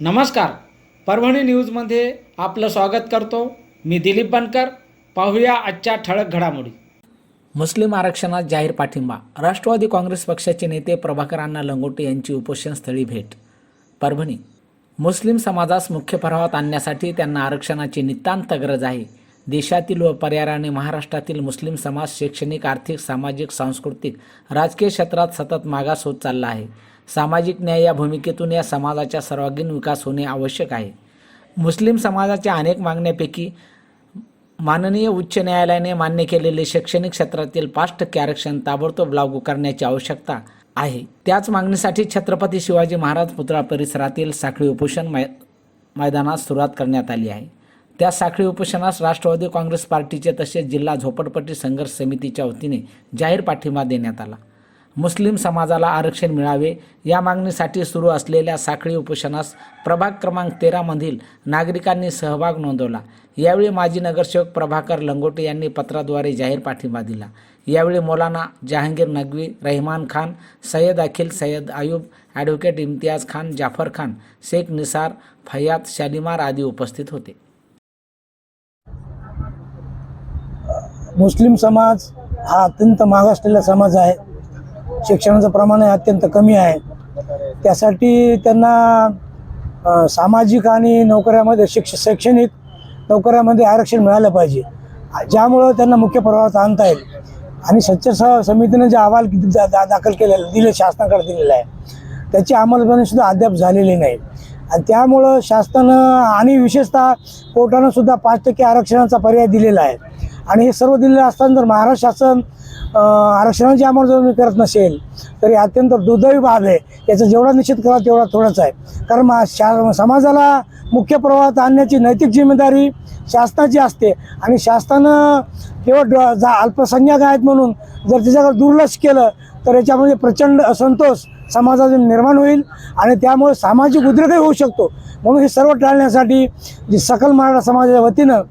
नमस्कार. परभणी न्यूजमध्ये आपलं स्वागत करतो. मी दिलीप बनकर. पाहूया आजच्या ठळक घडामोडी. मुस्लिम आरक्षणात जाहीर पाठिंबा. राष्ट्रवादी काँग्रेस पक्षाचे नेते प्रभाकर अण्णा लंगोटे यांची उपोषणस्थळी भेट. परभणी. मुस्लिम समाजास मुख्य प्रवाहात आणण्यासाठी त्यांना आरक्षणाची नितांत गरज आहे. देशातील व पर्यायाने महाराष्ट्रातील मुस्लिम समाज शैक्षणिक आर्थिक सामाजिक सांस्कृतिक राजकीय क्षेत्रात सतत मागास होत चालला आहे. सामाजिक न्याय या भूमिकेतून या समाजाचा सर्वांगीण विकास होणे आवश्यक आहे. मुस्लिम समाजाच्या अनेक मागण्यापैकी माननीय उच्च न्यायालयाने मान्य केलेले शैक्षणिक क्षेत्रातील पाच टक्के आरक्षण ताबडतोब लागू करण्याची आवश्यकता आहे. त्याच मागणीसाठी छत्रपती शिवाजी महाराज पुतळा परिसरातील साखळी उपोषण मै मैदानात सुरुवात करण्यात आली आहे. त्या साखळी उपोषणास राष्ट्रवादी काँग्रेस पार्टीचे तसेच जिल्हा झोपडपट्टी संघर्ष समितीच्या वतीने जाहीर पाठिंबा देण्यात आला. मुस्लिम समाजाला आरक्षण मिळावे या मागणीसाठी सुरू असलेल्या साखळी उपोषणास प्रभाग क्रमांक तेरामधील नागरिकांनी सहभाग नोंदवला. यावेळी माजी नगरसेवक प्रभाकर लंगोटे यांनी पत्राद्वारे जाहीर पाठिंबा दिला. यावेळी मौलाना जहांगीर नगवी रहमान खान सय्यद अखिल सय्यद आयूब ॲडव्होकेट इम्तियाज खान जाफर खान शेख निसार फयाद शालिमार आदी उपस्थित होते. मुस्लिम समाज हा अत्यंत मागासलेला समाज आहे. शिक्षणाचं प्रमाण हे अत्यंत कमी आहे. त्यासाठी त्यांना सामाजिक आणि नोकऱ्यामध्ये शिक्ष शैक्षणिक नोकऱ्यामध्ये आरक्षण मिळालं पाहिजे. ज्यामुळं त्यांना मुख्य प्रवाहात आणता येईल. आणि सच्च स समितीनं जे अहवाल दा दा- दाखल केलेला दिले शासनाकडे दिलेला आहे त्याची अंमलबजावणी सुद्धा अद्याप झालेली नाही. आणि त्यामुळं शासनानं आणि विशेषतः कोर्टानं सुद्धा पाच टक्के आरक्षणाचा पर्याय दिलेला आहे. आणि हे सर्व दिलेलं असताना जर महाराष्ट्र शासन आरक्षणाची अंमलबजावणी करत नसेल तरी अत्यंत दुर्दैवी बाब आहे. याचा जेवढा निषेध करा तेवढा थोडाच आहे. कारण मा शा समाजाला मुख्य प्रवाहात आणण्याची नैतिक जिम्मेदारी शासनाची असते. आणि शासनानं केवळ ड- जा अल्पसंख्याक आहेत म्हणून जर त्याच्याकडे दुर्लक्ष केलं तर याच्यामध्ये प्रचंड असंतोष समाजात निर्माण होईल आणि त्यामुळे सामाजिक उद्रेकही होऊ शकतो. म्हणून हे सर्व टाळण्यासाठी जे सकल मराठा समाजाच्या वतीनं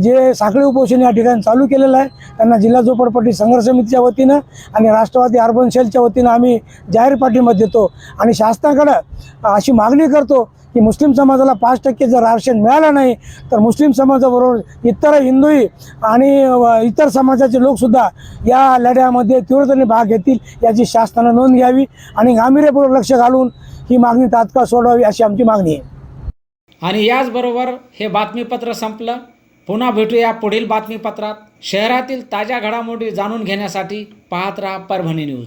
जे साखळी उपोषण या ठिकाणी चालू केलेलं आहे त्यांना जिल्हा झोपडपट्टी संघर्ष समितीच्या वतीनं आणि राष्ट्रवादी अर्बन सेलच्या वतीनं आम्ही जाहीर पाठिंबा देतो आणि शासनाकडं अशी मागणी करतो की मुस्लिम समाजाला पाच टक्के जर आरक्षण मिळालं नाही तर मुस्लिम समाजाबरोबर इतर हिंदूही आणि इतर समाजाचे लोकसुद्धा या लढ्यामध्ये तीव्रतेने भाग घेतील याची शासनानं नोंद घ्यावी आणि गांभीर्यपूर्वक लक्ष घालून ही मागणी तात्काळ सोडवावी अशी आमची मागणी आहे. आणि याचबरोबर हे बातमीपत्र संपलं. पुन्हा भेटूया पुढील बातमीपत्रात. शहरातील ताज्या घडामोडी जाणून घेण्यासाठी पाहत राहा परभणी न्यूज.